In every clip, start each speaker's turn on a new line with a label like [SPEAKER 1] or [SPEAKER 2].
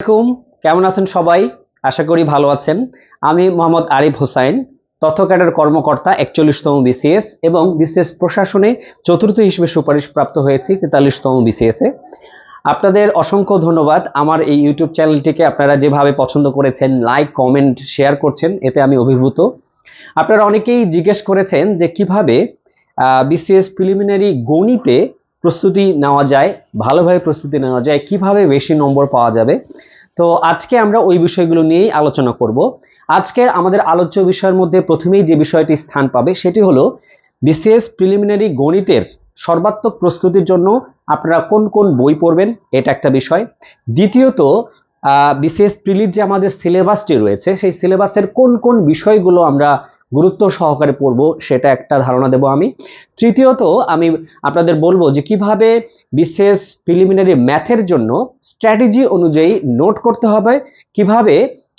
[SPEAKER 1] আলাইকুম। কেমন আছেন সবাই? আশা করি ভালো আছেন। আমি মোহাম্মদ আরিফ হোসাইন, তথ্য ক্যাডার কর্মকর্তা, একচল্লিশতম বিসিএস এবং বিসিএস প্রশাসনে চতুর্থ হিসেবে সুপারিশপ্রাপ্ত হয়েছি, তেতাল্লিশতম বিসিএস আপনাদের অসংখ্য ধন্যবাদ। আমার এই ইউটিউব চ্যানেলটিকে আপনারা যেভাবে পছন্দ করেছেন, লাইক, কমেন্ট, শেয়ার করছেন, এতে আমি অভিভূত। আপনারা অনেকেই জিজ্ঞেস করেছেন যে কীভাবে বিসিএস প্রিলিমিনারি গণিতে প্রস্তুতি নেওয়া যায়, ভালোভাবে প্রস্তুতি নেওয়া যায়, কীভাবে বেশি নম্বর পাওয়া যাবে? তো আজকে আমরা ওই বিষয়গুলো নিয়েই আলোচনা করব। আজকে আমাদের আলোচ্য বিষয়ের মধ্যে প্রথমেই যে বিষয়টি স্থান পাবে, সেটি হলো বিসিএস প্রিলিমিনারি গণিতের সর্বাত্মক প্রস্তুতির জন্য আপনারা কোন কোন বই পড়বেন, এটা একটা বিষয়। দ্বিতীয়ত বিসিএস প্রিলির যে আমাদের সিলেবাসটি রয়েছে, সেই সিলেবাসের কোন কোন বিষয়গুলো আমরা গুরুত্ব সহকারে পড়ব, সেটা একটা ধারণা দেব আমি। তৃতীয়ত, আমি আপনাদের বলব যে কীভাবে বিশেষ প্রিলিমিনারি ম্যাথের জন্য স্ট্র্যাটেজি অনুযায়ী নোট করতে হবে, কীভাবে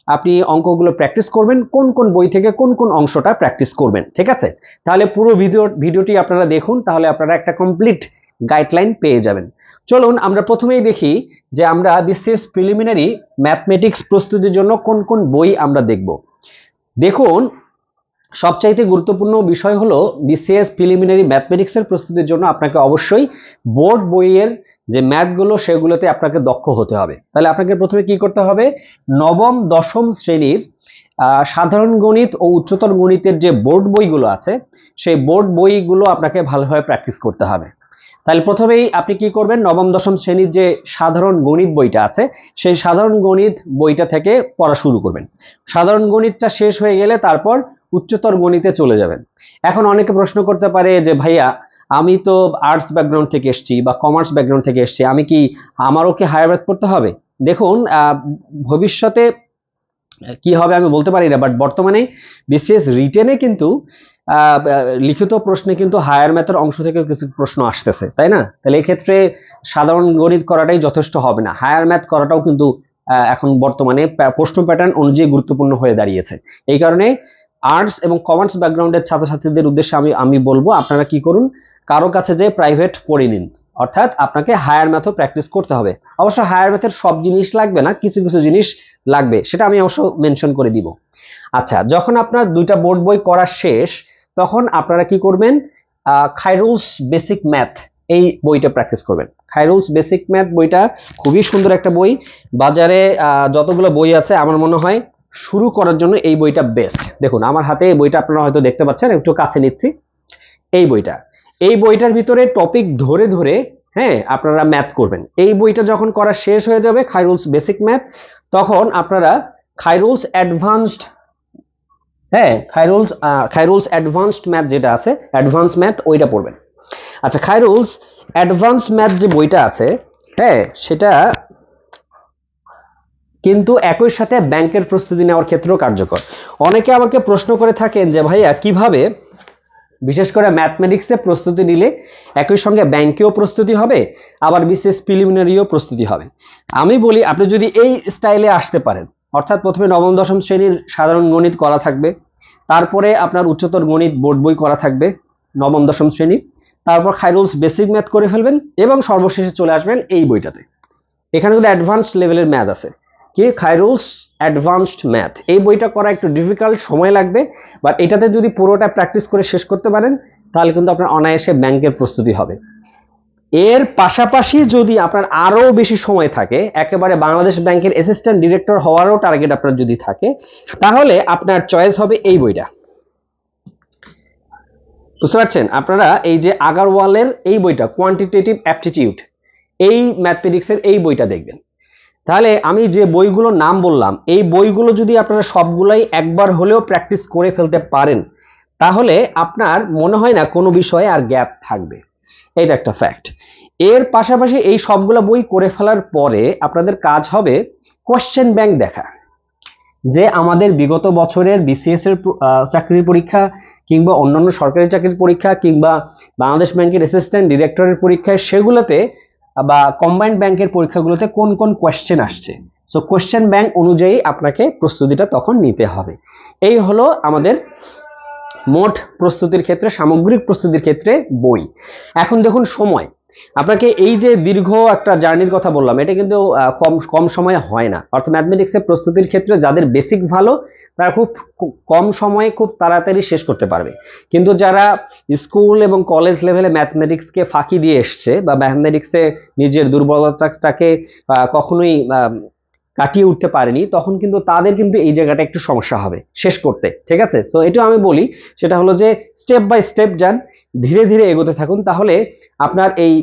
[SPEAKER 1] আপনি অঙ্কগুলো প্র্যাকটিস করবেন, কোন কোন বই থেকে কোন কোন অংশটা প্র্যাকটিস করবেন, ঠিক আছে? তাহলে পুরো ভিডিও ভিডিওটি আপনারা দেখুন, তাহলে আপনারা একটা কমপ্লিট গাইডলাইন পেয়ে যাবেন। চলুন, আমরা প্রথমেই দেখি যে আমরা বিশেষ প্রিলিমিনারি ম্যাথমেটিক্স প্রস্তুতির জন্য কোন কোন বই আমরা দেখব। দেখুন সবচাইতে গুরুত্বপূর্ণ বিষয় হলো বিসিএস প্রিলিমিনারি ম্যাথমেটিক্সের প্রস্তুতির জন্য আপনাকে অবশ্যই বোর্ড বইয়ের যে ম্যাথগুলো সেগুলোতে আপনাকে দক্ষ হতে হবে। তাহলে আপনাকে প্রথমে কি করতে হবে? নবম, দশম শ্রেণির সাধারণ গণিত ও উচ্চতর গণিতের যে বোর্ড বইগুলো আছে, সেই বোর্ড বইগুলো আপনাকে ভালোভাবে প্র্যাকটিস করতে হবে। তাহলে প্রথমেই আপনি কি করবেন? নবম, দশম শ্রেণির যে সাধারণ গণিত বইটা আছে, সেই সাধারণ গণিত বইটা থেকে পড়া শুরু করবেন। সাধারণ গণিতটা শেষ হয়ে গেলে তারপর উচ্চতর গণিতে চলে যাবেন। এখন অনেকে প্রশ্ন করতে পারে যে, ভাইয়া, আমি তো আর্টস ব্যাকগ্রাউন্ড থেকে এসেছি বা কমার্স ব্যাকগ্রাউন্ড থেকে এসেছি, আমি কি আমারও কি হায়ার ম্যাথ পড়তে হবে? দেখুন ভবিষ্যতে কি হবে আমি বলতে পারি না বাট বর্তমানে বিশেষ রিটেনে কিন্তু লিখিত প্রশ্নে কিন্তু হায়ার ম্যাথের অংশ থেকে কিছু প্রশ্ন আসতেছে, তাই না? তাহলে এক্ষেত্রে সাধারণ গণিত করাটাই যথেষ্ট হবে না। হায়ার ম্যাথ করাটাও কিন্তু এখন বর্তমানে প্রশ্ন প্যাটার্ন অনুযায়ী গুরুত্বপূর্ণ হয়ে দাঁড়িয়েছে। এই কারণে আর্টস এবং কমার্স ব্যাকগ্রাউন্ডের ছাত্রছাত্রীদের উদ্দেশ্যে আমি আমি বলব, আপনারা কি করুন, কারও কাছে যে প্রাইভেট পড়ে নিন। অর্থাৎ আপনাকে হায়ার ম্যাথও প্র্যাকটিস করতে হবে। অবশ্য হায়ার ম্যাথের সব জিনিস লাগবে না, কিছু কিছু জিনিস লাগবে, সেটা আমি অবশ্য মেনশন করে দিব। আচ্ছা যখন আপনার দুইটা বোর্ড বই করা শেষ, তখন আপনারা কি করবেন খাইরুলস বেসিক ম্যাথ এই বইটা প্র্যাকটিস করবেন। খাইরুলস বেসিক ম্যাথ বইটা খুবই সুন্দর একটা বই। বাজারে যতগুলো বই আছে, আমার মনে হয় শুরু করার জন্য এই বইটা বেস্ট দেখুন, আমার হাতে এই বইটা আপনারা হয়তো দেখতে পাচ্ছেন, একটু কাছে নিচ্ছি। এই বইটা, এই বইটার ভিতরে টপিক ধরে ধরে হ্যাঁ আপনারা ম্যাথ করবেন। এই বইটা যখন করা শেষ হয়ে যাবে খাইরুলস বেসিক ম্যাথ তখন আপনারা খাইরুলস অ্যাডভান্সড হ্যাঁ খাইরুলস খাইরুলস অ্যাডভান্সড ম্যাথ যেটা আছে অ্যাডভান্স ম্যাথ ওইটা পড়বেন। আচ্ছা খাইরুলস অ্যাডভান্স ম্যাথ যে বইটা আছে হ্যাঁ সেটা কিন্তু একই সাথে ব্যাংকের প্রস্তুতি নেওয়ার ক্ষেত্রেও কার্যকর। অনেকে আমাকে প্রশ্ন করে থাকেন যে, ভাইয়া, কীভাবে? বিশেষ করে ম্যাথমেটিক্সে প্রস্তুতি নিলে একই সঙ্গে ব্যাংকেও প্রস্তুতি হবে, আবার বিশেষ প্রিলিমিনারিও প্রস্তুতি হবে। আমি বলি, আপনি যদি এই স্টাইলে আসতে পারেন, অর্থাৎ প্রথমে নবম, দশম শ্রেণির সাধারণ গণিত করা থাকবে, তারপরে আপনার উচ্চতর গণিত বোর্ড বই করা থাকবে, নবম, দশম শ্রেণি, তারপর খাইরুলস বেসিক ম্যাথ করে ফেলবেন এবং সর্বশেষে চলে আসবেন এই বইটাতে। এখানে কিন্তু অ্যাডভান্স লেভেলের ম্যাথ আছে। কি? খাইরুলস অ্যাডভান্সড ম্যাথ এই বইটা করা একটু ডিফিকাল্ট সময় লাগবে বাট এটাতে যদি পুরোটা প্র্যাকটিস করে শেষ করতে পারেন, তাহলে কিন্তু আপনার অনায়াসে ব্যাংকের প্রস্তুতি হবে। এর পাশাপাশি যদি আপনার আরও বেশি সময় থাকে, একেবারে বাংলাদেশ ব্যাংকের অ্যাসিস্ট্যান্ট ডিরেক্টর হওয়ারও টার্গেট আপনার যদি থাকে, তাহলে আপনার চয়েস হবে এই বইটা। বুঝতে পারছেন? আপনারা এই যে আগারওয়ালের এই বইটা কোয়ান্টিটেটিভ অ্যাপটিটিউড এই ম্যাথমেটিক্সের এই বইটা দেখবেন। তাহলে আমি যে বইগুলোর নাম বললাম, এই বইগুলো যদি আপনারা সবগুলাই একবার হলেও প্র্যাকটিস করে ফেলতে পারেন, তাহলে আপনার মনে হয় না কোনো বিষয়ে আর গ্যাপ থাকবে। এটা একটা ফ্যাক্ট এর পাশাপাশি এই সবগুলো বই করে ফেলার পরে আপনাদের কাজ হবে কোশ্চেন ব্যাংক দেখা, যে আমাদের বিগত বছরের বিসিএস এর চাকরির পরীক্ষা কিংবা অন্যান্য সরকারি চাকরির পরীক্ষা কিংবা বাংলাদেশ ব্যাংকের অ্যাসিস্ট্যান্ট ডিরেক্টরের পরীক্ষায় সেগুলোতে বা কম্বাইন্ড ব্যাংকের পরীক্ষাগুলোতে কোন কোন কোয়েশ্চেন আসছে? সো কোয়েশ্চেন ব্যাংক অনুযায়ী আপনাকে প্রস্তুতিটা তখন নিতে হবে। এই হলো আমাদের মোট প্রস্তুতির ক্ষেত্রে, সামগ্রিক প্রস্তুতির ক্ষেত্রে বই। এখন দেখুন সময়। আপনাকে এই যে দীর্ঘ একটা জার্নির কথা বললাম, এটা কিন্তু কম কম সময়ে হয় না। অর্থাৎ ম্যাথমেটিক্সের প্রস্তুতির ক্ষেত্রে যাদের বেসিক ভালো, তারা খুব কম সময়ে খুব তাড়াতাড়ি শেষ করতে পারবে। কিন্তু যারা স্কুল এবং কলেজ লেভেলে ম্যাথমেটিক্সকে ফাঁকি দিয়ে এসছে বা ম্যাথমেটিক্সে নিজের দুর্বলতাটাকে কখনোই কাটিয়ে উঠতে পারেনি, তখন কিন্তু তাদের কিন্তু এই জায়গাটা একটু সমস্যা হবে শেষ করতে, ঠিক আছে? তো এটা আমি বলি, সেটা হলো যে স্টেপ বাই স্টেপ যান, ধীরে ধীরে এগোতে থাকুন, তাহলে আপনার এই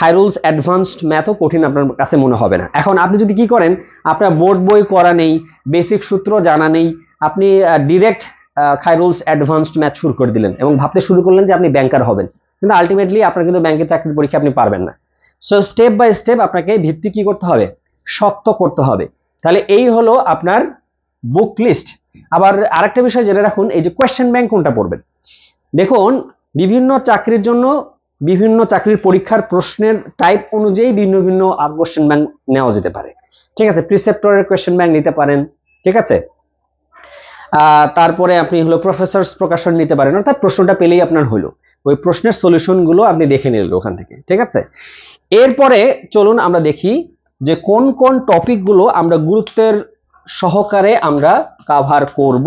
[SPEAKER 1] খাইরুলস অ্যাডভান্সড ম্যাথও কঠিন আপনার কাছে মনে হবে না। এখন আপনি যদি কি করেন, আপনার বোর্ড বই করা নেই বেসিক সূত্র জানা নেই, আপনি ডিরেক্ট খাইরুলস অ্যাডভান্সড ম্যাথ শুরু করে দিলেন এবং ভাবতে শুরু করলেন যে আপনি ব্যাংকার হবেন, কিন্তু আলটিমেটলি আপনার কিন্তু ব্যাংকের চাকরির পরীক্ষা আপনি পারবেন না। সো স্টেপ বাই স্টেপ আপনাকে ভিত্তি কি করতে হবে? শক্ত করতে হবে। তাহলে এই হলো আপনার বুক লিস্ট আবার আরেকটা বিষয় জেনে রাখুন, এই যে কোয়েশ্চেন ব্যাংক কোনটা পড়বেন? দেখুন, বিভিন্ন চাকরির জন্য বিভিন্ন চাকরির পরীক্ষার প্রশ্নের টাইপ অনুযায়ী ভিন্ন ভিন্ন কোয়েশ্চেন ব্যাংক নেওয়া যেতে পারে। ঠিক আছে প্রিসেপ্টরের কোয়েশ্চেন ব্যাংক নিতে পারেন, ঠিক আছে? তারপরে আপনি হলো প্রফেসরস প্রকাশন নিতে পারেন, অর্থাৎ প্রশ্নটা পেলেই আপনার হলো। ওই প্রশ্নের সলিউশনগুলো আপনি দেখে নিলেন ওখান থেকে, ঠিক আছে? এরপরে চলুন আমরা দেখি যে কোন কোন টপিকগুলো আমরা গুরুত্বের সহকারে আমরা কাভার করব।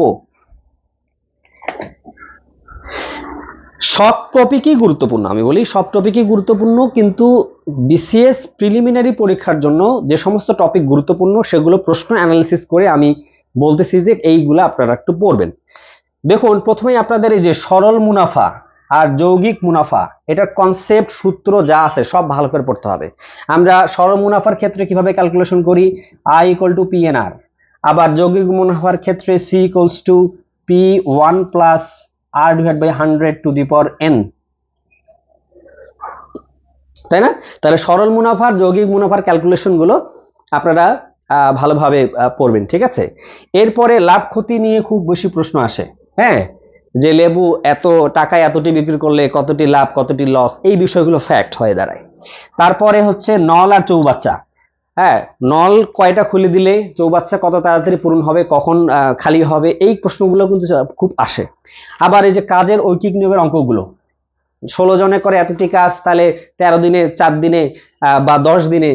[SPEAKER 1] সব টপিকই গুরুত্বপূর্ণ, আমি বলি সব টপিকই গুরুত্বপূর্ণ, কিন্তু বিসিএস প্রিলিমিনারি পরীক্ষার জন্য যে সমস্ত টপিক গুরুত্বপূর্ণ সেগুলো প্রশ্ন অ্যানালিসিস করে আমি বলতেছি যে এইগুলো আপনারা একটু পড়বেন। দেখুন, প্রথমেই আপনাদের এই যে সরল মুনাফা আর যৌগিক মুনাফা, এটার কনসেপ্ট সূত্র যা আছে সব ভালো করে পড়তে হবে। আমরা সরল মুনাফার ক্ষেত্রে কীভাবে ক্যালকুলেশন করি? I equal to P N R আবার যৌগিক মুনাফার ক্ষেত্রে C equals to P one plus R divide by hundred to the power N তাই না? তাহলে সরল মুনাফার, যৌগিক মুনাফার ক্যালকুলেশনগুলো আপনারা ভালোভাবে পড়বেন, ঠিক আছে? এরপরে লাভ ক্ষতি নিয়ে খুব বেশি প্রশ্ন আসে। হ্যাঁ? যে লেবু এত টাকায় এতটি বিক্রি করলে কতটি লাভ, কতটি লস এই বিষয়গুলো ফ্যাক্ট হয়ে দাঁড়ায়। তারপরে হচ্ছে নল আর চৌবাচ্চা। হ্যাঁ নল কয়টা খুলে দিলে, চৌবাচ্চা কত তাড়াতাড়ি পূরণ হবে, কখন খালি হবে, এই প্রশ্নগুলো কিন্তু খুব আসে। আবার এই যে কাজের ঐকিক নিয়মের অঙ্কগুলো, ষোলো জনে করে এতটি কাজ, তাহলে তেরো দিনে, চার দিনে বা দশ দিনে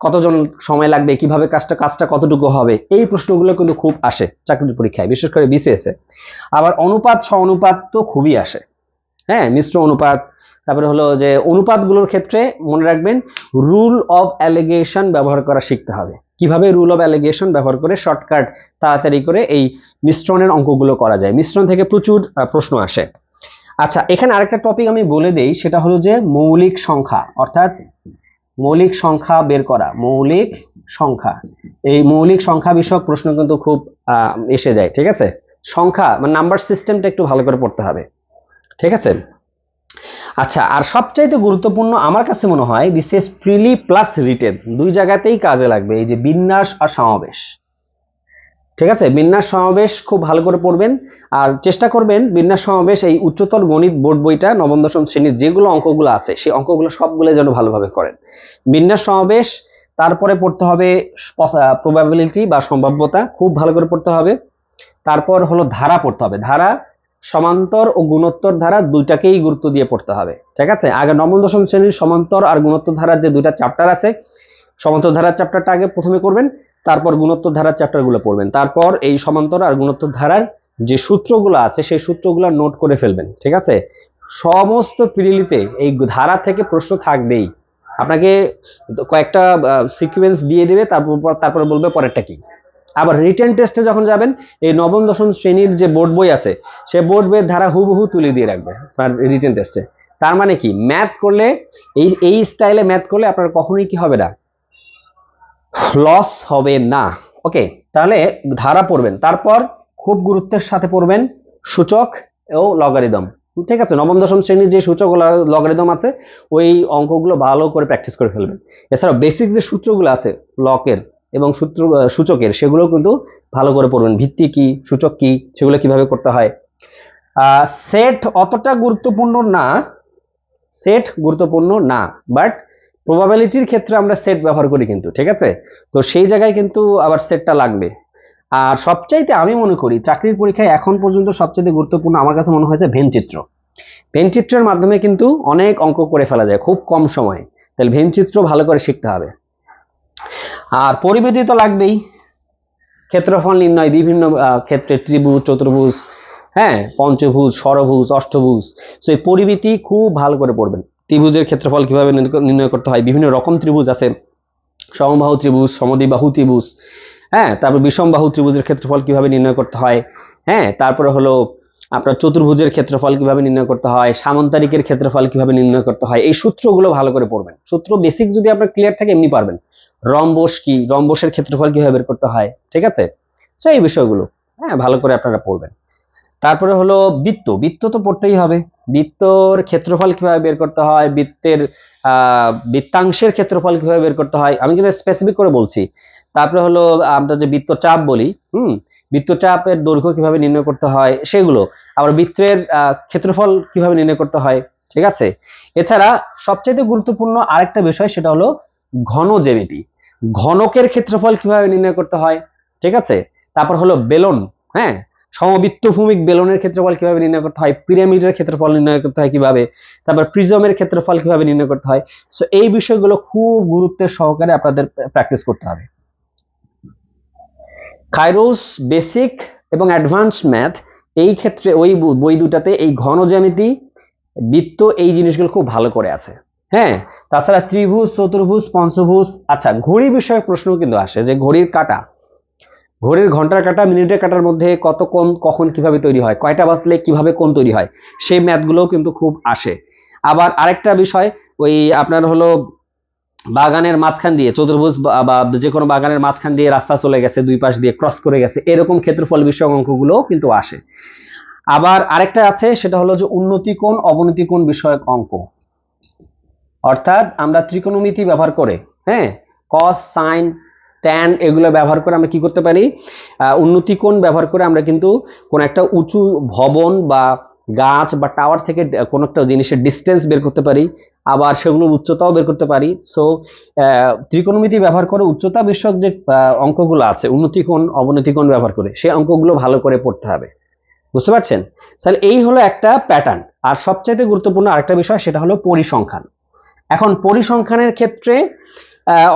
[SPEAKER 1] কতজন সময় লাগবে, কীভাবে কাজটা কাজটা কতটুকু হবে, এই প্রশ্নগুলো কিন্তু খুব আসে চাকরির পরীক্ষায়, বিশেষ করে বিসিএস আবার অনুপাত ছ অনুপাত তো খুবই আসে। হ্যাঁ মিশ্র অনুপাত, তারপরে হলো যে অনুপাতগুলোর ক্ষেত্রে মনে রাখবেন, রুল অফ অ্যালিগেশন ব্যবহার করা শিখতে হবে। কীভাবে রুল অফ অ্যালিগেশন ব্যবহার করে শর্টকাট, তাড়াতাড়ি করে এই মিশ্রণের অঙ্কগুলো করা যায়। মিশ্রণ থেকে প্রচুর প্রশ্ন আসে। আচ্ছা এখানে আরেকটা টপিক আমি বলে দেই, সেটা হলো যে মৌলিক সংখ্যা, অর্থাৎ মৌলিক সংখ্যা বের করা, মৌলিক সংখ্যা। এই মৌলিক সংখ্যা বিষয়ক প্রশ্ন কিন্তু খুব এসে যায়, ঠিক আছে? সংখ্যা মানে নাম্বার সিস্টেমটা একটু ভালো করে পড়তে হবে, ঠিক আছে? আচ্ছা আর সবচাইতে গুরুত্বপূর্ণ আমার কাছে মনে হয়, বিশেষ প্রিলি প্লাস রিটেন, দুই জায়গাতেই কাজে লাগবে, এই যে বিন্যাস আর সমাবেশ। ঠিক আছে? বিন্যাস সমাবেশ খুব ভালো করে পড়বেন। আর চেষ্টা করবেন বিন্যাস সমাবেশ এই উচ্চতর গণিত বোর্ড বইটা, নবম, দশম শ্রেণির যেগুলো অঙ্কগুলো আছে, সেই অঙ্কগুলো সবগুলো যেন ভালোভাবে করেন। বিন্যাস সমাবেশ, তারপরে পড়তে হবে প্রবাবিলিটি বা সম্ভাব্যতা, খুব ভালো করে পড়তে হবে। তারপর হলো ধারা পড়তে হবে। ধারা, সমান্তর ও গুণোত্তর ধারা দুইটাকেই গুরুত্ব দিয়ে পড়তে হবে। ঠিক আছে? আগে নবম, দশম শ্রেণির সমান্তর আর গুণোত্তর ধারার যে দুইটা চ্যাপ্টার আছে, সমান্তর ধারার চ্যাপ্টারটা আগে প্রথমে করবেন। তারপর গুণোত্তর ধারার চ্যাপ্টারগুলো পড়বেন। তারপর এই সমান্তর আর গুণোত্তর ধারার যে সূত্রগুলো আছে, সেই সূত্রগুলো নোট করে ফেলবেন, ঠিক আছে? সমস্ত পিরিলিতে এই ধারা থেকে প্রশ্ন থাকবেই। আপনাকে কয়েকটা সিকুয়েন্স দিয়ে দেবে, তারপর, তারপরে বলবে পরেরটা কি। আবার রিটেন টেস্টে যখন যাবেন, এই নবম, দশম শ্রেণির যে বোর্ড বই আছে, সে বোর্ড বইয়ের ধারা হুবহু তুলে দিয়ে রাখবে রিটেন টেস্টে তার মানে কি? ম্যাথ করলে, এই এই স্টাইলে ম্যাথ করলে আপনার কখনোই কি হবে না? লস হবে না। ওকে তাহলে ধারা পড়বেন। তারপর খুব গুরুত্বের সাথে পড়বেন সূচক ও লগারিদম ঠিক আছে, নবম, দশম শ্রেণির যে সূচক লগারিদম আছে, ওই অঙ্কগুলো ভালো করে প্র্যাকটিস করে ফেলবেন। এছাড়া বেসিক যে সূত্রগুলো আছে লকের এবং সূত্র, সূচকের, সেগুলো কিন্তু ভালো করে পড়বেন। ভিত্তি কি, সূচক কি, সেগুলো কীভাবে করতে হয়। সেট অতটা গুরুত্বপূর্ণ না সেট গুরুত্বপূর্ণ না বাট প্রবাবিলিটির ক্ষেত্রে আমরা সেট ব্যবহার করি কিন্তু, ঠিক আছে? তো সেই জায়গায় কিন্তু আবার সেটটা লাগবে। আর সবচাইতে আমি মনে করি, চাকরির পরীক্ষায় এখন পর্যন্ত সবচাইতে গুরুত্বপূর্ণ আমার কাছে মনে হয়েছে ভেনচিত্র ভেনচিত্রের মাধ্যমে কিন্তু অনেক অঙ্ক করে ফেলা যায়, খুব কম সময়ে। তাহলে ভেনচিত্র ভালো করে শিখতে হবে। আর পরিমিতি তো লাগবেই। ক্ষেত্রফল নির্ণয়, বিভিন্ন ক্ষেত্রে ত্রিভুজ, চতুর্ভুজ হ্যাঁ? পঞ্চভুজ, ষড়ভুজ, অষ্টভুজ তো এই পরিমিতি খুব ভালো করে পড়বেন। ত্রিভুজের ক্ষেত্রফল কীভাবে নির্ণয়- করতে হয়? বিভিন্ন রকম ত্রিভুজ আছে। সমবাহু ত্রিভুজ, সমদ্বিবাহু ত্রিভুজ হ্যাঁ? তারপর বিষমবাহু ত্রিভুজের ক্ষেত্রফল কীভাবে নির্ণয় করতে হয়? হ্যাঁ? তারপরে হলো আপনার চতুর্ভুজের ক্ষেত্রফল কীভাবে নির্ণয় করতে হয়? সামন্তারিকের ক্ষেত্রফল কীভাবে নির্ণয় করতে হয়? এই সূত্রগুলো ভালো করে পড়বেন। সূত্র বেসিক যদি আপনার ক্লিয়ার থাকে, এমনি পারবেন। রম্বস কি? রম্বসের ক্ষেত্রফল কীভাবে বের করতে হয়? ঠিক আছে? এই বিষয়গুলো হ্যাঁ? ভালো করে আপনারা পড়বেন। তারপরে হলো বৃত্ত। বৃত্ত তো পড়তেই হবে। বৃত্তর ক্ষেত্রফল কীভাবে বের করতে হয়? বৃত্তের বৃত্তাংশের ক্ষেত্রফল কীভাবে বের করতে হয়? আমি কিন্তু স্পেসিফিক করে বলছি। তারপরে হলো আমরা যে বৃত্তচাপ বলি, হুম বৃত্তচাপের দৈর্ঘ্য কীভাবে নির্ণয় করতে হয় সেগুলো। আবার বৃত্তের ক্ষেত্রফল কীভাবে নির্ণয় করতে হয়, ঠিক আছে? এছাড়া সবচেয়ে গুরুত্বপূর্ণ আরেকটা বিষয় সেটা হলো ঘন জ্যামিতি। ঘনকের ক্ষেত্রফল কীভাবে নির্ণয় করতে হয়, ঠিক আছে? তারপর হলো বেলন হ্যাঁ? সমবৃত্তভূমিক বেলনের ক্ষেত্রফল কীভাবে নির্ণয় করতে হয়? পিরামিডের ক্ষেত্রফল নির্ণয় করতে হয় কীভাবে? তারপর প্রিজমের ক্ষেত্রফল কীভাবে নির্ণয় করতে হয়? সো এই বিষয়গুলো খুব গুরুত্বের সহকারে আপনাদের প্র্যাকটিস করতে হবে। কাইরোস বেসিক এবং অ্যাডভান্স ম্যাথ এই ক্ষেত্রে ওই বই দুটাতে এই ঘন জ্যামিতি বৃত্ত এই জিনিসগুলো খুব ভালো করে আছে। হ্যাঁ? তাছাড়া ত্রিভুজ, চতুর্ভুজ, পঞ্চভুজ আচ্ছা ঘড়ি বিষয়ক প্রশ্ন কিন্তু আসে যে ঘড়ির কাটা ঘড়ির ঘণ্টার কাটা, মিনিটের কাটার মধ্যে কত কোন কখন কীভাবে তৈরি হয়, কয়টা বাজলে কীভাবে কোন তৈরি হয়, সেই ম্যাথগুলোও কিন্তু খুব আসে। আবার আরেকটা বিষয়, ওই আপনার হলো বাগানের মাঝখান দিয়ে, চতুর্ভুজ বা যে কোনো বাগানের মাঝখান দিয়ে রাস্তা চলে গেছে, দুই পাশ দিয়ে ক্রস করে গেছে, এরকম ক্ষেত্রফল বিষয়ক অঙ্কগুলোও কিন্তু আসে। আবার আরেকটা আছে, সেটা হলো যে উন্নতি কোণ, অবনতি কোণ বিষয়ক অঙ্ক। অর্থাৎ আমরা ত্রিকোণমিতি ব্যবহার করে হ্যাঁ কস সাইন ট্যান এগুলো ব্যবহার করে আমরা কি করতে পারি? উন্নতি কোণ ব্যবহার করে আমরা কিন্তু কোন একটা উঁচু ভবন বা গাছ বা টাওয়ার থেকে কোনো একটা জিনিসের ডিস্টেন্স বের করতে পারি। আবার সেগুলোর উচ্চতাও বের করতে পারি। সো ত্রিকোণমিতি ব্যবহার করে উচ্চতা বিষয়ক যে অঙ্কগুলো আছে, উন্নতি কোণ, অবনতি কোণ ব্যবহার করে, সেই অঙ্কগুলো ভালো করে পড়তে হবে। বুঝতে পারছেন? তাহলে এই হলো একটা প্যাটার্ন আর সবচাইতে গুরুত্বপূর্ণ আরেকটা বিষয়, সেটা হলো পরিসংখ্যান। এখন পরিসংখ্যানের ক্ষেত্রে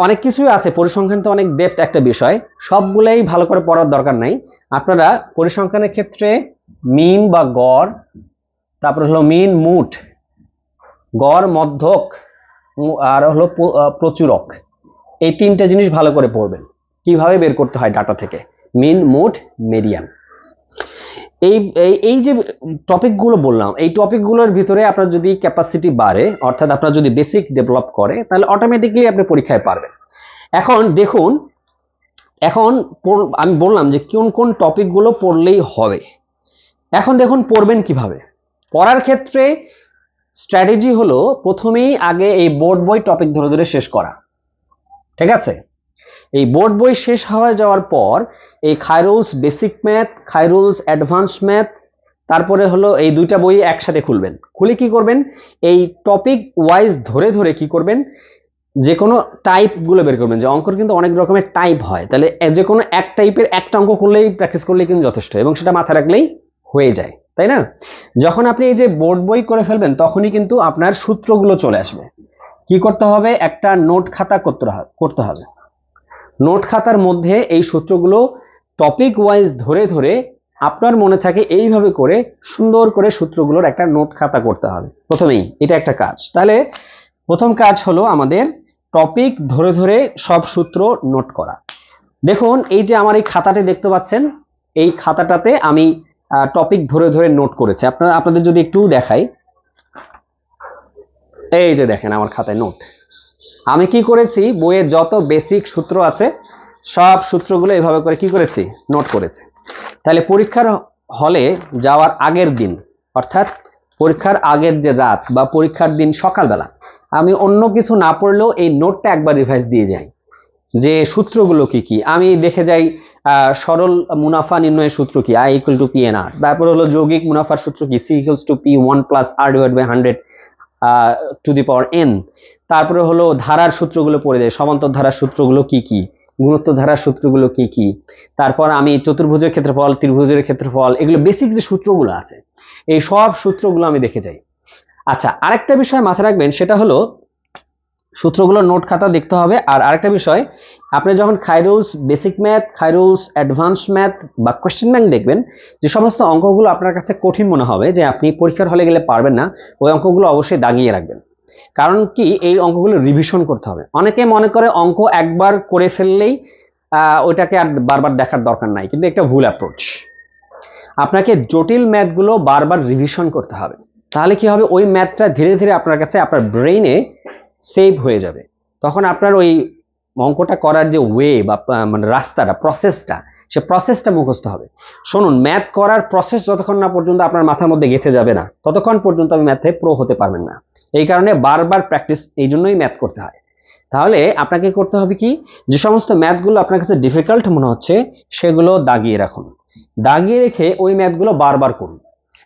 [SPEAKER 1] অনেক কিছুই আছে। পরিসংখ্যান তো অনেক ডেপথ একটা বিষয়। সবগুলাই ভালো করে পড়ার দরকার নাই। আপনারা পরিসংখ্যানের ক্ষেত্রে মিন বা গড়, তারপরে হলো মিন মুঠ গড় মধ্যক আর হলো প্রচুরক। এই তিনটা জিনিস ভালো করে পড়বেন। কীভাবে বের করতে হয় ডাটা থেকে? মিন মুঠ মেডিয়ান এই, এই- যে টপিকগুলো বললাম, এই টপিকগুলোর ভিতরে আপনার যদি ক্যাপাসিটি বাড়ে, অর্থাৎ আপনার যদি বেসিক ডেভেলপ করে, তাহলে অটোমেটিকলি আপনি পরীক্ষায় পারবেন। এখন দেখুন, এখন আমি বললাম যে কোন কোন টপিকগুলো পড়লেই হবে। এখন দেখুন পড়বেন কীভাবে। পড়ার ক্ষেত্রে স্ট্র্যাটেজি হলো প্রথমেই আগে এই বোর্ড বই টপিক ধরে ধরে শেষ করা। ঠিক আছে? এই বোর্ড বই শেষ হয়ে যাওয়ার পর এই Khairul's basic math Khairul's advance math তারপরে হলো এই দুইটা বই একসাথে খুলবেন। খুলে কি করবেন? এই টপিক ওয়াইজ ধরে ধরে কি করবেন? যে কোনো টাইপগুলো বের করবেন। যে অঙ্কর কিন্তু অনেক রকমের টাইপ হয়। তাহলে যে কোনো এক টাইপের একটা অঙ্ক করলেই প্র্যাকটিস করলেই কিন্তু যথেষ্ট এবং সেটা মাথায় রাখলেই হয়ে যায়। তাই না? যখন আপনি এই যে বোর্ড বই করে ফেলবেন, তখনই কিন্তু আপনার সূত্রগুলো চলে আসবে। কি করতে হবে? একটা নোট খাতা করতে করতে হবে। নোট খাতার মধ্যে এই সূত্রগুলো টপিক ওয়াইজ ধরে ধরে আপনার মনে থাকে এইভাবে করে সুন্দর করে সূত্রগুলোর একটা নোট খাতা করতে হবে। প্রথমেই এটা একটা কাজ। তাহলে প্রথম কাজ হলো আমাদের টপিক ধরে ধরে সব সূত্র নোট করা। দেখুন, এই যে আমার এই খাতাটি দেখতে পাচ্ছেন, এই খাতাটাতে আমি টপিক ধরে ধরে নোট করেছি। আপনারা, আপনাদের যদি একটু দেখাই। এই যে দেখেন আমার খাতায় নোট। আমি কি করেছি? বইয়ের যত বেসিক সূত্র আছে, সব সূত্রগুলো এভাবে করে কি করেছি? নোট করেছি। তাহলে পরীক্ষার হলে যাওয়ার আগের দিন, অর্থাৎ পরীক্ষার আগের যে রাত বা পরীক্ষার দিন সকালবেলা, আমি অন্য কিছু না পড়লেও এই নোটটা একবার রিভাইজ দিয়ে যাই। যে সূত্রগুলো কি কি? আমি দেখে যাই সরল মুনাফা নির্ণয়ের সূত্র কি? I equal to P N R তারপর হলো যৌগিক মুনাফার সূত্র কি? C equals to P one plus R divide by hundred to the power N তারপরে হলো ধারার সূত্রগুলো পড়ে যায় সমান্তর ধারার সূত্রগুলো কি কি? গুণোত্তর ধারার সূত্রগুলো কি কি? তারপর আমি চতুর্ভুজের ক্ষেত্রফল, ত্রিভুজের ক্ষেত্রফল, এগুলো বেসিক যে সূত্রগুলো আছে, এই সব সূত্রগুলো আমি দেখে যাই। আচ্ছা আরেকটা বিষয় মাথায় রাখবেন, সেটা হলো সূত্রগুলো নোট খাতা দেখতে হবে, আর আরেকটা বিষয়, আপনি যখন Khairul's basic math Khairul's advance math বা কোয়েশ্চেন ব্যাংক দেখবেন, যে সমস্ত অঙ্কগুলো আপনার কাছে কঠিন মনে হবে, যে আপনি পরীক্ষার হলে গেলে পারবেন না, ওই অঙ্কগুলো অবশ্যই দাগিয়ে রাখবেন। কারণ কি? এই অঙ্কগুলো রিভিশন করতে হবে। অনেকে মনে করে অঙ্ক একবার করে ফেললেই ওইটাকে আর বারবার দেখার দরকার নাই, কিন্তু একটা ভুল অ্যাপ্রোচ আপনাকে জটিল ম্যাথগুলো বারবার রিভিশন করতে হবে। তাহলে কি হবে? ওই ম্যাথটা ধীরে ধীরে আপনার কাছে, আপনার ব্রেইনে সেভ হয়ে যাবে। তখন আপনার ওই অঙ্কটা করার যে ওয়ে বা মানে রাস্তাটা প্রসেসটা সে প্রসেসটা মুখস্থ হবে। শুনুন ম্যাথ করার প্রসেস যতক্ষণ না পর্যন্ত আপনার মাথার মধ্যে গেঁথে যাবে না, ততক্ষণ পর্যন্ত আপনি ম্যাথে প্রো হতে পারবেন না। এই কারণে বারবার প্র্যাকটিস এই জন্যই ম্যাথ করতে হয়। তাহলে আপনাকে করতে হবে কি? যে সমস্ত ম্যাথগুলো আপনার কাছে ডিফিকাল্ট মনে হচ্ছে, সেগুলো দাগিয়ে রাখুন। দাগিয়ে রেখে ওই ম্যাথগুলো বারবার করুন।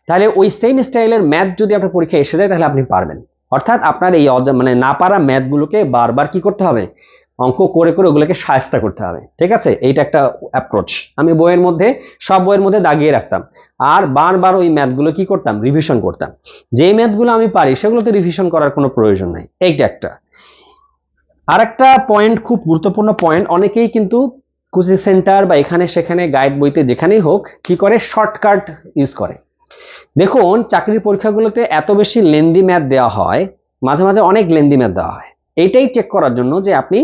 [SPEAKER 1] তাহলে ওই সেম স্টাইলের ম্যাথ যদি আপনার পরীক্ষায় এসে যায়, তাহলে আপনি পারবেন। অর্থাৎ আপনার এই মানে না পারা ম্যাথগুলোকে বারবার কি করতে হবে? অঙ্ক করে করে ওগুলোকে সায়স্তা করতে হবে, ঠিক আছে? এইটা একটা অ্যাপ্রোচ আমি বইয়ের মধ্যে, সব বইয়ের মধ্যে দাগিয়ে রাখতাম। আর বারবার ওই ম্যাথগুলো কি করতাম? রিভিশন করতাম। যে ম্যাথগুলো আমি পারি, সেগুলোতে রিভিশন করার কোনো প্রয়োজন নাই। এইটা একটা। আরেকটা পয়েন্ট খুব গুরুত্বপূর্ণ পয়েন্ট অনেকেই কিন্তু কোচিং সেন্টার বা এখানে সেখানে গাইড বইতে যেখানেই হোক, কি করে? শর্টকাট ইউজ করে। দেখুন, চাকরির পরীক্ষাগুলোতে এত বেশি লেন্দি ম্যাথ দেওয়া হয়, মাঝে মাঝে অনেক লেন্দি ম্যাথ দেওয়া হয়। এইটাই চেক করার জন্য যে আপনি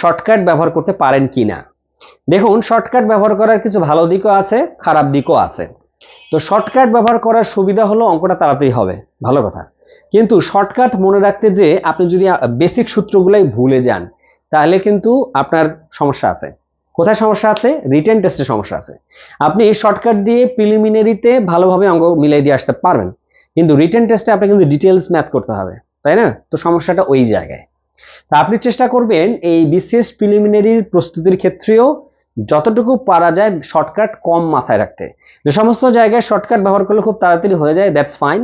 [SPEAKER 1] শর্টকাট ব্যবহার করতে পারেন কি না দেখুন শর্টকাট ব্যবহার করার কিছু ভালো দিকও আছে, খারাপ দিকও আছে। তো শর্টকাট ব্যবহার করার সুবিধা হলো অঙ্কটা তাড়াতাড়ি হবে, ভালো কথা। কিন্তু শর্টকাট মনে রাখতে যে আপনি যদি বেসিক সূত্রগুলাই ভুলে যান, তাহলে কিন্তু আপনার সমস্যা আছে। কোথায় সমস্যা আছে? রিটেন টেস্টে সমস্যা আছে। আপনি শর্টকাট দিয়ে প্রিলিমিনারিতে ভালোভাবে অঙ্ক মিলাই দিয়ে আসতে পারবেন। কিন্তু রিটেন টেস্টে আপনাকে কিন্তু ডিটেলস ম্যাথ করতে হবে। তাই না? তো সমস্যাটা ওই জায়গায়। তা আপনি চেষ্টা করবেন এই বিসিএস প্রিলিমিনারির প্রস্তুতির ক্ষেত্রেও যতটুকু পারা যায় শর্টকাট কম মাথায় রাখতে। যে সমস্ত জায়গায় শর্টকাট ব্যবহার করলে খুব তাড়াতাড়ি হয়ে যায় দ্যাটস ফাইন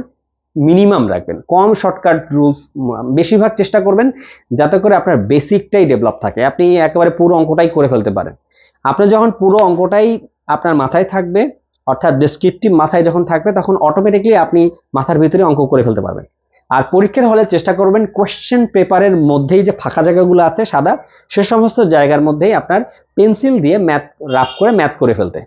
[SPEAKER 1] মিনিমাম রাখবেন। কম শর্টকাট রুলস বেশিরভাগ চেষ্টা করবেন যাতে করে আপনার বেসিকটাই ডেভেলপ থাকে। আপনি একেবারে পুরো অঙ্কটাই করে ফেলতে পারেন। আপনি যখন পুরো অঙ্কটাই আপনার মাথায় থাকবে, অর্থাৎ ডেসক্রিপটিভ মাথায় যখন থাকবে, তখন অটোমেটিকলি আপনি মাথার ভিতরে অঙ্ক করে ফেলতে পারবেন। আর পরীক্ষার হলে চেষ্টা করবেন কোয়েশ্চেন পেপারের মধ্যেই যে ফাঁকা জায়গাগুলো আছে সাদা, সে সমস্ত জায়গার মধ্যেই আপনার পেন্সিল দিয়ে ম্যাথ রাফ করে ম্যাথ করে ফেলতে।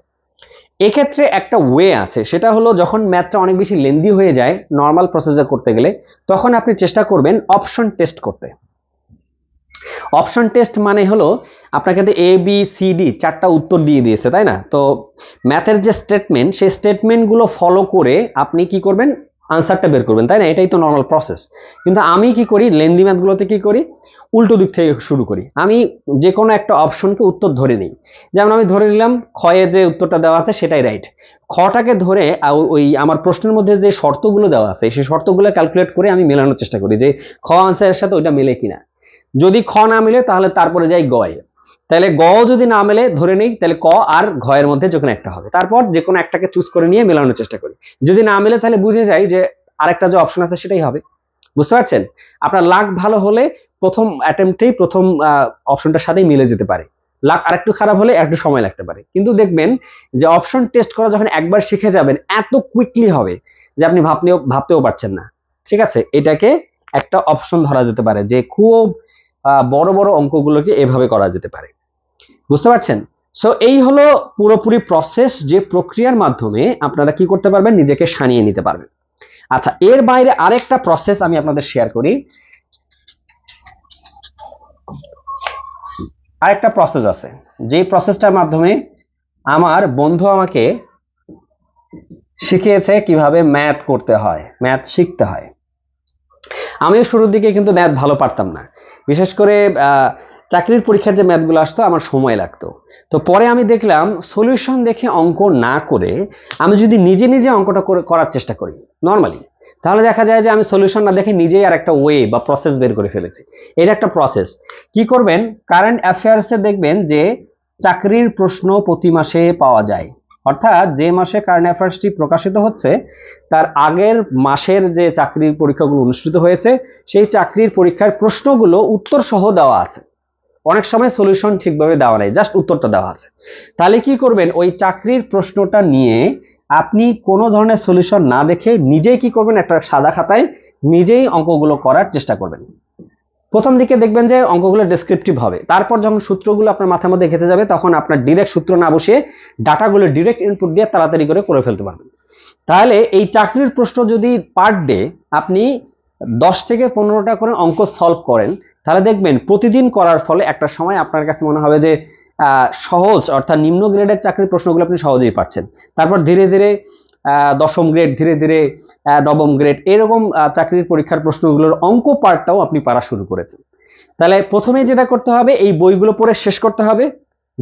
[SPEAKER 1] এক্ষেত্রে একটা ওয়ে আছে, সেটা হলো যখন ম্যাথটা অনেক বেশি লেন্দি হয়ে যায় নর্মাল প্রসেসে করতে গেলে, তখন আপনি চেষ্টা করবেন অপশন টেস্ট করতে। অপশন টেস্ট মানে হলো আপনাকে তো এ বি সি ডি চারটা উত্তর দিয়ে দিয়েছে, তাই না? তো ম্যাথের যে স্টেটমেন্ট সেই স্টেটমেন্টগুলো ফলো করে আপনি কি করবেন আনসারটা বের করবেন, তাই না? এটাই তো নর্মাল প্রসেস কিন্তু আমি কি করি? লেন্দি ম্যাথগুলোতে কি করি? উল্টো দিক থেকে শুরু করি। আমি যে কোনো একটা অপশনকে উত্তর ধরে নিই। যেমন আমি ধরে নিলাম, ক্ষয়ে যে উত্তরটা দেওয়া আছে সেটাই রাইট খটাকে ধরে ওই আমার প্রশ্নের মধ্যে যে শর্তগুলো দেওয়া আছে, সেই শর্তগুলো ক্যালকুলেট করে আমি মেলানোর চেষ্টা করি যে, খ আনসারের সাথে ওইটা মেলে কিনা। যদি খ না মিলে, তাহলে তারপরে যাই গয়। তাহলে গ যদি না মেলে, ধরে নেই, তাহলে ক আর ঘয়ের মধ্যে যে কোনো একটা হবে। তারপর যে কোনো একটাকে চুজ করে নিয়ে মেলানোর চেষ্টা করি। যদি না মেলে, তাহলে বুঝে যাই যে আরেকটা যে অপশন আছে সেটাই হবে। বুঝতে পারছেন? আপনার লাক ভালো হলে প্রথম অ্যাটেম্পটেই প্রথম অপশনটার সাথেই মিলে যেতে পারে। লাক আরেকটু খারাপ হলে একটু সময় লাগতে পারে। কিন্তু দেখবেন যে অপশন টেস্ট করা যখন একবার শিখে যাবেন, এত কুইকলি হবে যে আপনি ভাবতেও ভাবতেও পারছেন না। ঠিক আছে? এটাকে একটা অপশন ধরা যেতে পারে যে খুব বড় বড় অঙ্কগুলোকে এভাবে করা যেতে পারে। বুঝতে পারছেন? সো এই হলো পুরোপুরি প্রসেস যে প্রক্রিয়ার মাধ্যমে আপনারা কি করতে পারবেন? নিজেকে সানিয়ে নিতে পারবেন। আচ্ছা এর বাইরে আরেকটা প্রসেস আমি আপনাদের শেয়ার করি। আরেকটা প্রসেস আছে। যে প্রসেসটার মাধ্যমে আমার বন্ধু আমাকে শিখিয়েছে কীভাবে ম্যাথ করতে হয় ম্যাথ শিখতে হয়। আমিও শুরুর দিকে কিন্তু ম্যাথ ভালো পারতাম না। বিশেষ করে চাকরির পরীক্ষার যে ম্যাথগুলো আসতো, আমার সময় লাগতো। তো পরে আমি দেখলাম সলিউশন দেখে অঙ্ক না করে আমি যদি নিজে নিজে অঙ্কটা করে, করার চেষ্টা করি নর্মালি তাহলে দেখা যায় যে আমি সলিউশন না দেখে নিজেই আর একটা ওয়ে বা প্রসেস বের করে ফেলেছি। এটা একটা প্রসেস কি করবেন? কারেন্ট অ্যাফেয়ার্সে দেখবেন যে চাকরির প্রশ্ন প্রতি মাসে পাওয়া যায়। অর্থাৎ যে মাসে কারেন্ট অ্যাফেয়ার্সটি প্রকাশিত হচ্ছে, তার আগের মাসের যে চাকরির পরীক্ষাগুলো অনুষ্ঠিত হয়েছে, সেই চাকরির পরীক্ষার প্রশ্নগুলো উত্তর সহ দেওয়া আছে। অনেক সময় সলিউশন ঠিকভাবে দেওয়া নেই জাস্ট উত্তরটা দেওয়া আছে। তাহলে কি করবেন? ওই চাকরির প্রশ্নটা নিয়ে আপনি কোনো ধরনের সলিউশন না দেখে নিজেই কি করবেন? একটা সাদা খাতায় নিজেই অঙ্কগুলো করার চেষ্টা করবেন। প্রথম দিকে দেখবেন যে অঙ্কগুলো ডেসক্রিপটিভ হবে। তারপর যখন সূত্রগুলো আপনার মাথার মধ্যে গেঁথে যাবে, তখন আপনার ডিরেক্ট সূত্র না বসিয়ে ডাটাগুলো ডিরেক্ট ইনপুট দিয়ে তাড়াতাড়ি করে করে ফেলতে পারবেন। তাহলে এই চাকরির প্রশ্ন যদি পার ডে আপনি দশ থেকে পনেরোটা করে অঙ্ক সলভ করেন, তাহলে দেখবেন প্রতিদিন করার ফলে একটা সময় আপনার কাছে মনে হবে যে সহজ, অর্থাৎ নিম্ন গ্রেডের চাকরির প্রশ্নগুলো আপনি সহজেই পাচ্ছেন। তারপর ধীরে ধীরে দশম গ্রেড ধীরে ধীরে নবম গ্রেড এরকম চাকরির পরীক্ষার প্রশ্নগুলোর অঙ্ক পার্টটাও আপনি পারা শুরু করেছেন। তাহলে প্রথমে যেটা করতে হবে, এই বইগুলো পড়ে শেষ করতে হবে।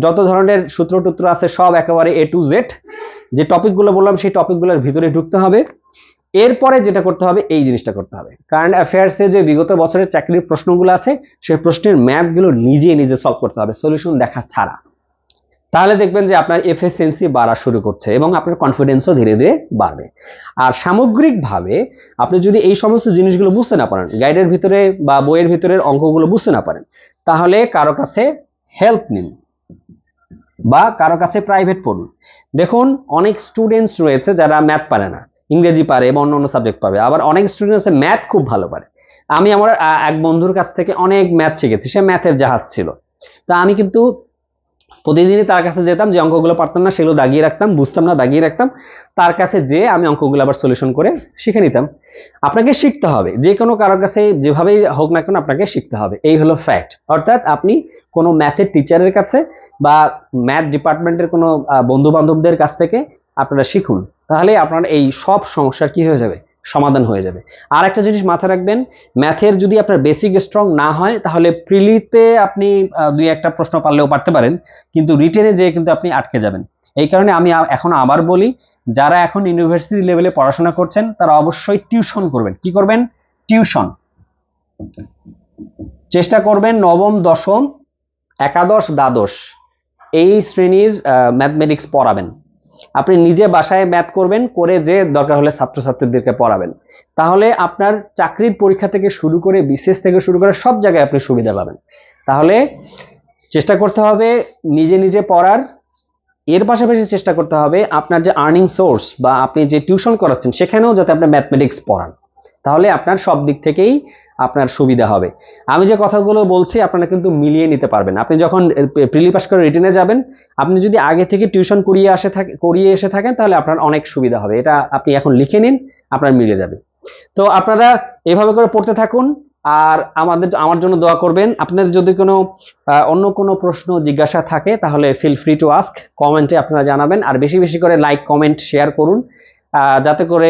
[SPEAKER 1] যত ধরনের সূত্র টুত্র আছে সব একেবারে এ টু জেড যে টপিকগুলো বললাম, সেই টপিকগুলোর ভিতরে ঢুকতে হবে। এরপরে যেটা করতে হবে, এই জিনিসটা করতে হবে। কারেন্ট অ্যাফেয়ার্সে যে বিগত বছরের চাকরির প্রশ্নগুলো আছে সেই প্রশ্নের ম্যাথগুলো নিজে নিজে সলভ করতে হবে সলিউশন দেখা ছাড়া। তাহলে দেখবেন যে আপনার এফিসিয়েন্সি বাড়া শুরু করছে এবং আপনার কনফিডেন্সও ধীরে ধীরে বাড়বে। আর সামগ্রিকভাবে আপনি যদি এই সমস্ত জিনিসগুলো বুঝতে না পারেন গাইডের ভিতরে বা বইয়ের ভিতরের অঙ্কগুলো বুঝতে না পারেন, তাহলে কারও কাছে হেল্প নিন বা কারও কাছে প্রাইভেট পড়ুন। দেখুন, অনেক স্টুডেন্টস রয়েছে যারা ম্যাথ পারে না। ইংরেজি পারে বা অন্য অন্য সাবজেক্ট পাবে। আবার অনেক স্টুডেন্ট আছে ম্যাথ খুব ভালো পারে। আমি আমার এক বন্ধুর কাছ থেকে অনেক ম্যাথ শিখেছি। সে ম্যাথের জাহাজ ছিল। তা আমি কিন্তু প্রতিদিনই তার কাছে যেতাম যে অঙ্কগুলো পারতাম না, সেগুলো দাগিয়ে রাখতাম, বুঝতাম না, দাগিয়ে রাখতাম। তার কাছে যে আমি অঙ্কগুলো আবার সলিউশন করে শিখে নিতাম। আপনাকে শিখতে হবে। যে কোনো কারোর কাছে যেভাবেই হোক না কেন আপনাকে শিখতে হবে। এই হলো ফ্যাক্ট অর্থাৎ আপনি কোনো ম্যাথের টিচারের কাছে বা ম্যাথ ডিপার্টমেন্টের কোনো বন্ধু বান্ধবদের কাছ থেকে আপনারা শিখুন। তাহলে আপনার এই সব সমস্যার কি হয়ে যাবে? সমাধান হয়ে যাবে। আর একটা জিনিস মাথায় রাখবেন, ম্যাথের যদি আপনার বেসিক স্ট্রং না হয়, তাহলে প্রিলিতে আপনি দুই একটা প্রশ্ন পারলেও পারতে পারেন, কিন্তু রিটেনে যেয়ে কিন্তু আপনি আটকে যাবেন। এই কারণে আমি এখন আবার বলি, যারা এখন ইউনিভার্সিটি লেভেলে পড়াশোনা করছেন, তারা অবশ্যই টিউশন করবেন। কি করবেন? টিউশন চেষ্টা করবেন নবম, দশম, একাদশ, দ্বাদশ, এই শ্রেণির ম্যাথমেটিক্স পড়াবেন। আপনি নিজে বাসায় ম্যাথ করবেন, করে যে দরকার হলে ছাত্রছাত্রীদেরকে পড়াবেন। তাহলে আপনার চাকরির পরীক্ষা থেকে শুরু করে বিশেষ থেকে শুরু করে সব জায়গায় আপনি সুবিধা পাবেন। তাহলে চেষ্টা করতে হবে নিজে নিজে পড়ার। এর পাশাপাশি চেষ্টা করতে হবে আপনার যে আর্নিং সোর্স বা আপনি যে টিউশন করাচ্ছেন, সেখানেও যাতে আপনি ম্যাথমেটিক্স পড়ান। তাহলে আপনার সব দিক থেকেই আপনার সুবিধা হবে। আমি যে কথাগুলো বলছি, আপনারা কিন্তু মিলিয়ে নিতে পারবেন। আপনি যখন প্রিলি পাস করে রিটেনে যাবেন, আপনি যদি আগে থেকে টিউশন করিয়ে আসে থাকে, করিয়ে এসে থাকেন, তাহলে আপনার অনেক সুবিধা হবে। এটা আপনি এখন লিখে নিন, আপনার মিলে যাবে। তো আপনারা এভাবে করে পড়তে থাকুন, আর আমাদের আমার জন্য দোয়া করবেন। আপনাদের যদি কোনো অন্য কোনো প্রশ্ন, জিজ্ঞাসা থাকে, তাহলে ফিল ফ্রি টু আস্ক কমেন্টে আপনারা জানাবেন, আর বেশি বেশি করে লাইক কমেন্ট শেয়ার করুন। যাতে করে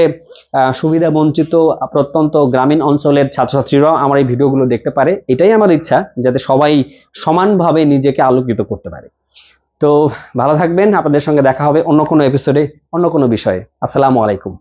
[SPEAKER 1] সুবিধা বঞ্চিত প্রত্যন্ত গ্রামীণ অঞ্চলের ছাত্রছাত্রীরাও আমার এই ভিডিওগুলো দেখতে পারে। এটাই আমার ইচ্ছা, যাতে সবাই সমানভাবে নিজেকে আলোকিত করতে পারে। তো ভালো থাকবেন, আপনাদের সঙ্গে দেখা হবে অন্য কোনো এপিসোডে অন্য কোনো বিষয়ে। আসসালামু আলাইকুম।